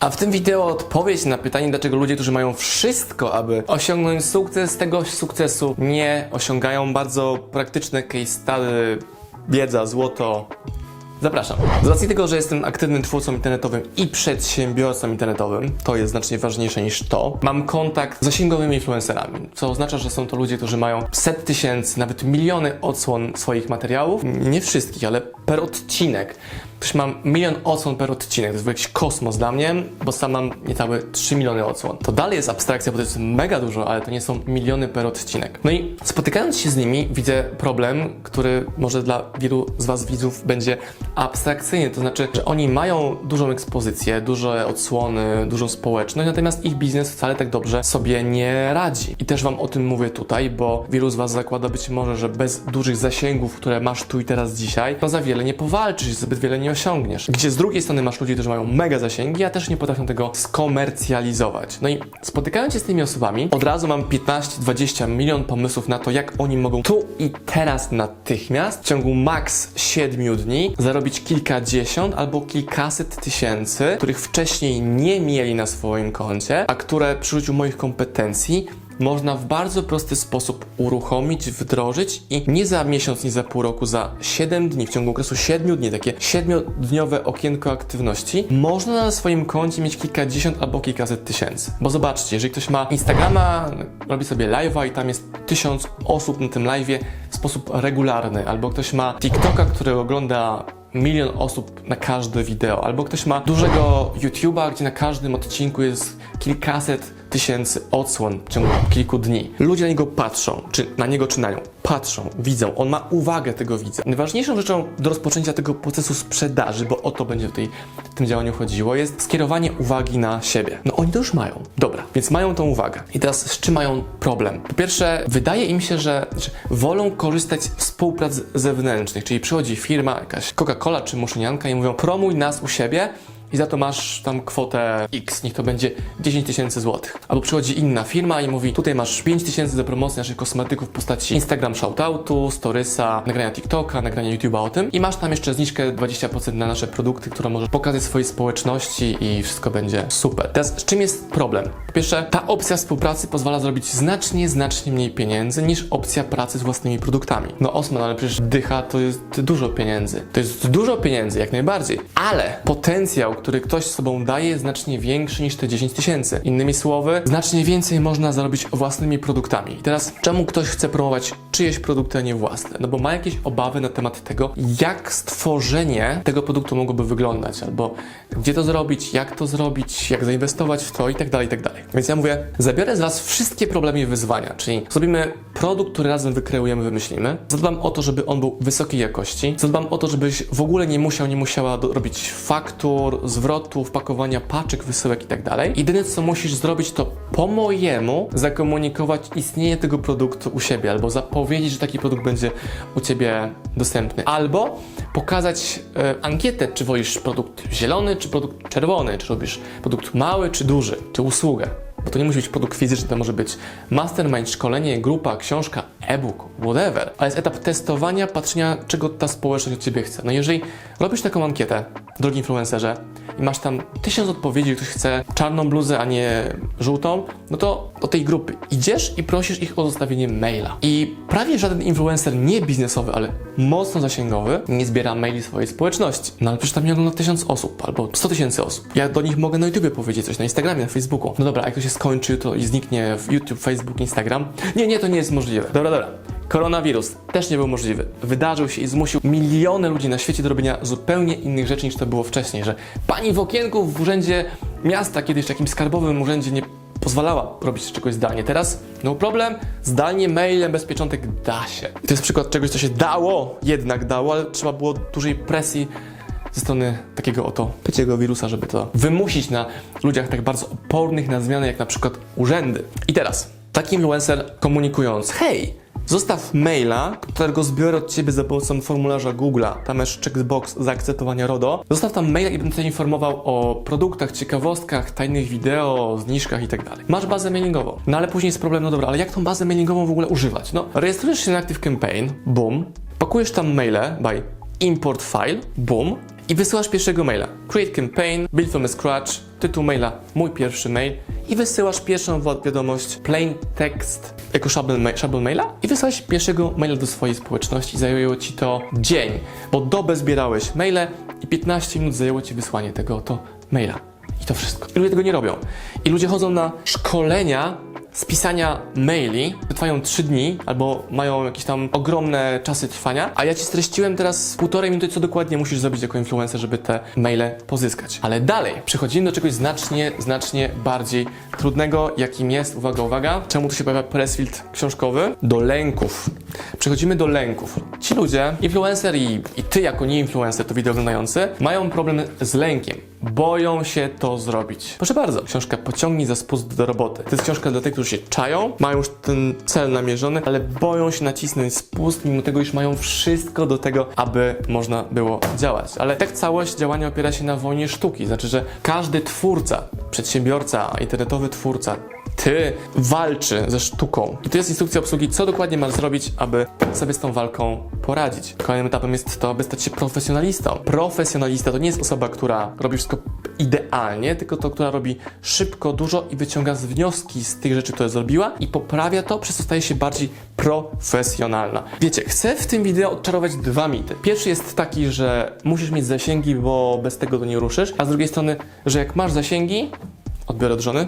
A w tym wideo odpowiedź na pytanie, dlaczego ludzie, którzy mają wszystko, aby osiągnąć sukces, tego sukcesu nie osiągają. Bardzo praktyczne case study, wiedza, złoto. Zapraszam. Z racji tego, że jestem aktywnym twórcą internetowym i przedsiębiorcą internetowym, to jest znacznie ważniejsze niż to, mam kontakt z zasięgowymi influencerami, co oznacza, że są to ludzie, którzy mają set tysięcy, nawet miliony odsłon swoich materiałów. Nie wszystkich, ale per odcinek. Ktoś ma milion odsłon per odcinek, to jest jakiś kosmos dla mnie, bo sam mam niecałe 3 miliony odsłon. To dalej jest abstrakcja, bo to jest mega dużo, ale to nie są miliony per odcinek. No i spotykając się z nimi, widzę problem, który może dla wielu z Was widzów będzie abstrakcyjny, to znaczy, że oni mają dużą ekspozycję, duże odsłony, dużą społeczność, natomiast ich biznes wcale tak dobrze sobie nie radzi. I też Wam o tym mówię tutaj, bo wielu z Was zakłada być może, że bez dużych zasięgów, które masz tu i teraz dzisiaj, no za wiele nie powalczysz, zbyt wiele nie osiągniesz. Gdzie z drugiej strony masz ludzi, którzy mają mega zasięgi, a też nie potrafią tego skomercjalizować. No i spotykając się z tymi osobami, od razu mam 15-20 milion pomysłów na to, jak oni mogą tu i teraz natychmiast w ciągu maks 7 dni zarobić kilkadziesiąt albo kilkaset tysięcy, których wcześniej nie mieli na swoim koncie, a które przy moich kompetencji można w bardzo prosty sposób uruchomić, wdrożyć i nie za miesiąc, nie za pół roku, za 7 dni, w ciągu okresu 7 dni, takie 7-dniowe okienko aktywności, można na swoim koncie mieć kilkadziesiąt albo kilkaset tysięcy. Bo zobaczcie, jeżeli ktoś ma Instagrama, robi sobie live'a i tam jest tysiąc osób na tym live'ie w sposób regularny, albo ktoś ma TikToka, który ogląda milion osób na każde wideo, albo ktoś ma dużego YouTube'a, gdzie na każdym odcinku jest kilkaset tysięcy odsłon w ciągu kilku dni. Ludzie na niego patrzą, czy na niego, czy na nią. Patrzą, widzą, on ma uwagę tego widza. Najważniejszą rzeczą do rozpoczęcia tego procesu sprzedaży, bo o to będzie w, w tym działaniu chodziło, jest skierowanie uwagi na siebie. No oni to już mają. Dobra, więc mają tą uwagę. I teraz z czym mają problem? Po pierwsze, wydaje im się, że, że wolą korzystać z współprac zewnętrznych, czyli przychodzi firma, jakaś Coca-Cola czy Muszynianka i mówią promuj nas u siebie, i za to masz tam kwotę X, niech to będzie 10 tysięcy złotych. Albo przychodzi inna firma i mówi, tutaj masz 5 tysięcy do promocji naszych kosmetyków w postaci Instagram shoutoutu, storysa, nagrania TikToka, nagrania YouTube'a o tym i masz tam jeszcze zniżkę 20% na nasze produkty, które możesz pokazać swojej społeczności i wszystko będzie super. Teraz z czym jest problem? Po pierwsze, ta opcja współpracy pozwala zrobić znacznie, znacznie mniej pieniędzy niż opcja pracy z własnymi produktami. No Osman, ale przecież dycha to jest dużo pieniędzy. To jest dużo pieniędzy, jak najbardziej. Ale potencjał, który ktoś z sobą daje, jest znacznie większy niż te 10 tysięcy. Innymi słowy, znacznie więcej można zarobić własnymi produktami. I teraz, czemu ktoś chce promować czyjeś produkty, a nie własne? No bo ma jakieś obawy na temat tego, jak stworzenie tego produktu mogłoby wyglądać, albo gdzie to zrobić, jak to zrobić, jak zainwestować w to i tak dalej, i tak dalej. Więc ja mówię, zabiorę z Was wszystkie problemy i wyzwania, czyli zrobimy produkt, który razem wykreujemy, wymyślimy. Zadbam o to, żeby on był wysokiej jakości. Zadbam o to, żebyś w ogóle nie musiał, nie musiała robić faktur, zwrotów, pakowania paczek, wysyłek i tak. Jedyne, co musisz zrobić, to po mojemu zakomunikować istnienie tego produktu u siebie, albo zapowiedzieć, że taki produkt będzie u Ciebie dostępny. Albo pokazać e, ankietę, czy wolisz produkt zielony, czy produkt czerwony, czy robisz produkt mały, czy duży, czy usługę. Bo to nie musi być produkt fizyczny, to może być mastermind, szkolenie, grupa, książka, e-book, whatever. Ale jest etap testowania, patrzenia, czego ta społeczność od Ciebie chce. No jeżeli robisz taką ankietę, drogi influencerze, i masz tam tysiąc odpowiedzi, ktoś chce czarną bluzę, a nie żółtą, no to do tej grupy idziesz i prosisz ich o zostawienie maila. I prawie żaden influencer nie biznesowy, ale mocno zasięgowy nie zbiera maili swojej społeczności. No ale przecież tam nie ogląda tysiąc osób albo 100 tysięcy osób. Ja do nich mogę na YouTubie powiedzieć coś, na Instagramie, na Facebooku. No dobra, jak to się skończy, to i zniknie w YouTube, Facebook, Instagram. Nie, nie, to nie jest możliwe. Dobra, dobra. Koronawirus też nie był możliwy. Wydarzył się i zmusił miliony ludzi na świecie do robienia zupełnie innych rzeczy niż to było wcześniej, że pani w okienku w urzędzie miasta, kiedyś w takim skarbowym urzędzie nie pozwalała robić czegoś zdalnie. Teraz no problem, zdalnie mailem bez pieczątek da się. I to jest przykład czegoś, co się dało, jednak dało, ale trzeba było dużej presji ze strony takiego oto pyciego wirusa, żeby to wymusić na ludziach tak bardzo opornych na zmiany, jak na przykład urzędy. I teraz, taki influencer komunikując, hej, Zostaw maila, którego zbiorę od Ciebie za pomocą formularza Google'a. Tam masz checkbox zaakceptowania RODO. Zostaw tam maila i będę Cię informował o produktach, ciekawostkach, tajnych wideo, zniżkach i tak. Masz bazę mailingową. No ale później jest problem, no dobra, ale jak tą bazę mailingową w ogóle używać? No, rejestrujesz się na ActiveCampaign, boom, pakujesz tam maile by import file, boom, i wysyłasz pierwszego maila. Create campaign, build from scratch, tytuł maila, mój pierwszy mail i wysyłasz pierwszą wi- wiadomość, plain text, jako szablon, ma- maila i wysłałeś pierwszego maila do swojej społeczności. Zajęło ci to dzień, bo dobę zbierałeś maile i 15 minut zajęło ci wysłanie tego oto maila. I to wszystko. I ludzie tego nie robią. I ludzie chodzą na szkolenia z pisania maili, trwają 3 dni, albo mają jakieś tam ogromne czasy trwania, a ja ci streściłem teraz półtorej minuty, co dokładnie musisz zrobić jako influencer, żeby te maile pozyskać. Ale dalej, przechodzimy do czegoś znacznie, znacznie bardziej trudnego, jakim jest, uwaga, uwaga, czemu tu się pojawia pressfield książkowy? Do lęków. Przechodzimy do lęków. Ci ludzie, influencer i, i ty jako nie influencer, to wideo oglądający, mają problem z lękiem. Boją się to zrobić. Proszę bardzo, książka Pociągnij za spust do roboty. To jest książka dla tych, którzy się czają, mają już ten cel namierzony, ale boją się nacisnąć spust, mimo tego, iż mają wszystko do tego, aby można było działać. Ale tak całość działania opiera się na wojnie sztuki. Znaczy, że każdy twórca, przedsiębiorca, internetowy twórca, ty walczy ze sztuką. I to jest instrukcja obsługi, co dokładnie masz zrobić, aby sobie z tą walką poradzić. Kolejnym etapem jest to, aby stać się profesjonalistą. Profesjonalista to nie jest osoba, która robi wszystko idealnie, tylko to, która robi szybko, dużo i wyciąga z wnioski z tych rzeczy, które zrobiła i poprawia to, przez co staje się bardziej profesjonalna. Wiecie, chcę w tym wideo odczarować dwa mity. Pierwszy jest taki, że musisz mieć zasięgi, bo bez tego to nie ruszysz, a z drugiej strony, że jak masz zasięgi, odbiorę od żony,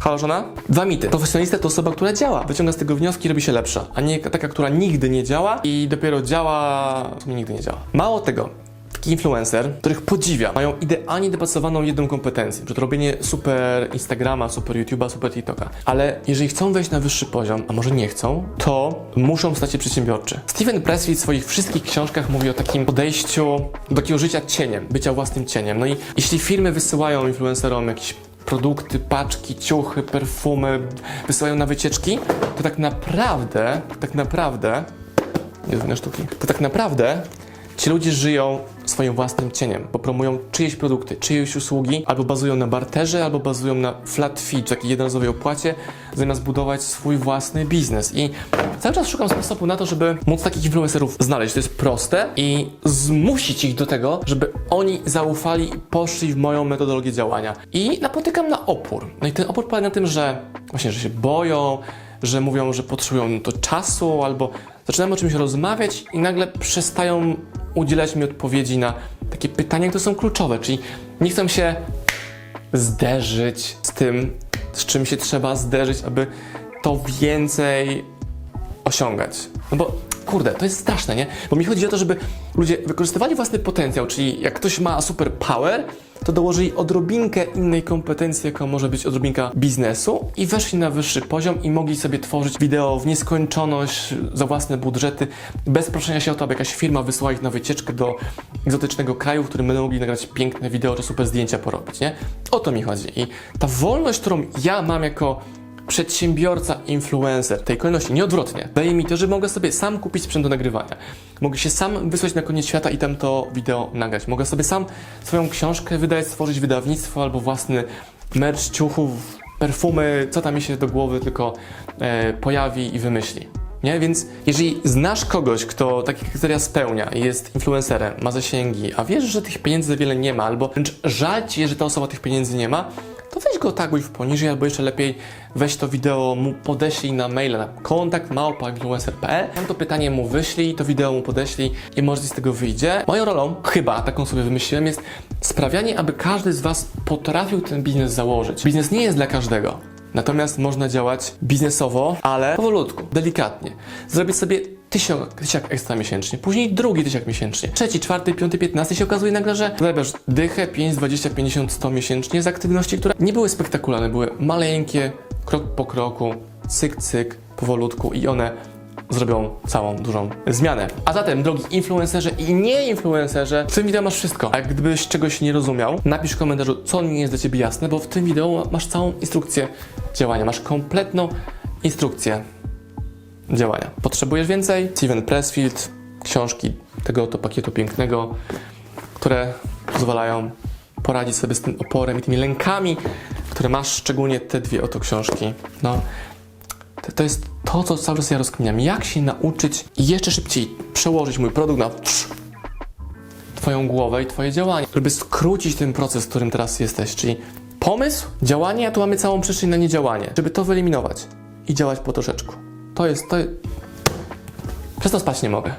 Halo żona? Dwa mity. Profesjonalista to osoba, która działa, wyciąga z tego wnioski i robi się lepsza, a nie taka, która nigdy nie działa i dopiero działa, nigdy nie działa. Mało tego, taki influencer, których podziwia, mają idealnie dopasowaną jedną kompetencję, to robienie super Instagrama, super YouTube'a, super TikToka. Ale jeżeli chcą wejść na wyższy poziom, a może nie chcą, to muszą stać się przedsiębiorczy. Steven Pressfield w swoich wszystkich książkach mówi o takim podejściu do takiego życia cieniem, bycia własnym cieniem. No i jeśli firmy wysyłają influencerom jakieś produkty, paczki, ciuchy, perfumy wysyłają na wycieczki, to tak naprawdę, tak naprawdę, nie sztuki, to tak naprawdę ci ludzie żyją swoim własnym cieniem, bo promują czyjeś produkty, czyjeś usługi, albo bazują na barterze, albo bazują na flat fee, takiej jednorazowej opłacie, zamiast budować swój własny biznes. I cały czas szukam sposobu na to, żeby móc takich influencerów znaleźć. To jest proste i zmusić ich do tego, żeby oni zaufali i poszli w moją metodologię działania. I napotykam na opór. No i ten opór polega na tym, że właśnie, że się boją, że mówią, że potrzebują to czasu, albo zaczynamy o czymś rozmawiać i nagle przestają udzielać mi odpowiedzi na takie pytania, które są kluczowe, czyli nie chcą się zderzyć z tym, z czym się trzeba zderzyć, aby to więcej osiągać. No bo kurde, to jest straszne, nie? Bo mi chodzi o to, żeby ludzie wykorzystywali własny potencjał, czyli jak ktoś ma super power, to dołożyli odrobinkę innej kompetencji, jaką może być odrobinka biznesu i weszli na wyższy poziom i mogli sobie tworzyć wideo w nieskończoność za własne budżety, bez proszenia się o to, aby jakaś firma wysłała ich na wycieczkę do egzotycznego kraju, w którym będą mogli nagrać piękne wideo czy super zdjęcia porobić, nie? O to mi chodzi. I ta wolność, którą ja mam jako przedsiębiorca, influencer, tej kolejności, nie odwrotnie. Daje mi to, że mogę sobie sam kupić sprzęt do nagrywania. Mogę się sam wysłać na koniec świata i tam to wideo nagrać. Mogę sobie sam swoją książkę wydać, stworzyć wydawnictwo albo własny merch ciuchów, perfumy, co tam mi się do głowy tylko e, pojawi i wymyśli. Nie? Więc jeżeli znasz kogoś, kto takie kryteria spełnia, jest influencerem, ma zasięgi, a wiesz, że tych pieniędzy za wiele nie ma, albo wręcz żal ci, że ta osoba tych pieniędzy nie ma, to weź go taguj w poniżej, albo jeszcze lepiej weź to wideo mu podeślij na maila na kontakt małpa.influencer.pl Tam to pytanie mu wyślij, to wideo mu podeślij i może z tego wyjdzie. Moją rolą, chyba taką sobie wymyśliłem, jest sprawianie, aby każdy z Was potrafił ten biznes założyć. Biznes nie jest dla każdego. Natomiast można działać biznesowo, ale powolutku, delikatnie. Zrobić sobie tysiąc, tysiak ekstra miesięcznie, później drugi tysiak miesięcznie, trzeci, czwarty, piąty, piętnasty się okazuje nagle, że zarabiasz dychę 5, 20, 50, 100 miesięcznie z aktywności, które nie były spektakularne, były maleńkie, krok po kroku, cyk, cyk, powolutku i one zrobią całą dużą zmianę. A zatem, drogi influencerze i nie influencerze, w tym wideo masz wszystko. A gdybyś czegoś nie rozumiał, napisz w komentarzu, co nie jest dla Ciebie jasne, bo w tym wideo masz całą instrukcję działania, masz kompletną instrukcję działania. Potrzebujesz więcej? Steven Pressfield, książki tego oto pakietu pięknego, które pozwalają poradzić sobie z tym oporem i tymi lękami, które masz, szczególnie te dwie oto książki. No, to, to jest to, co cały czas ja rozkminiam. Jak się nauczyć jeszcze szybciej przełożyć mój produkt na Twoją głowę i Twoje działanie, żeby skrócić ten proces, w którym teraz jesteś, czyli pomysł, działanie, a tu mamy całą przestrzeń na niedziałanie, żeby to wyeliminować i działać po troszeczku. To jest, to jest... Przez to spać nie mogę.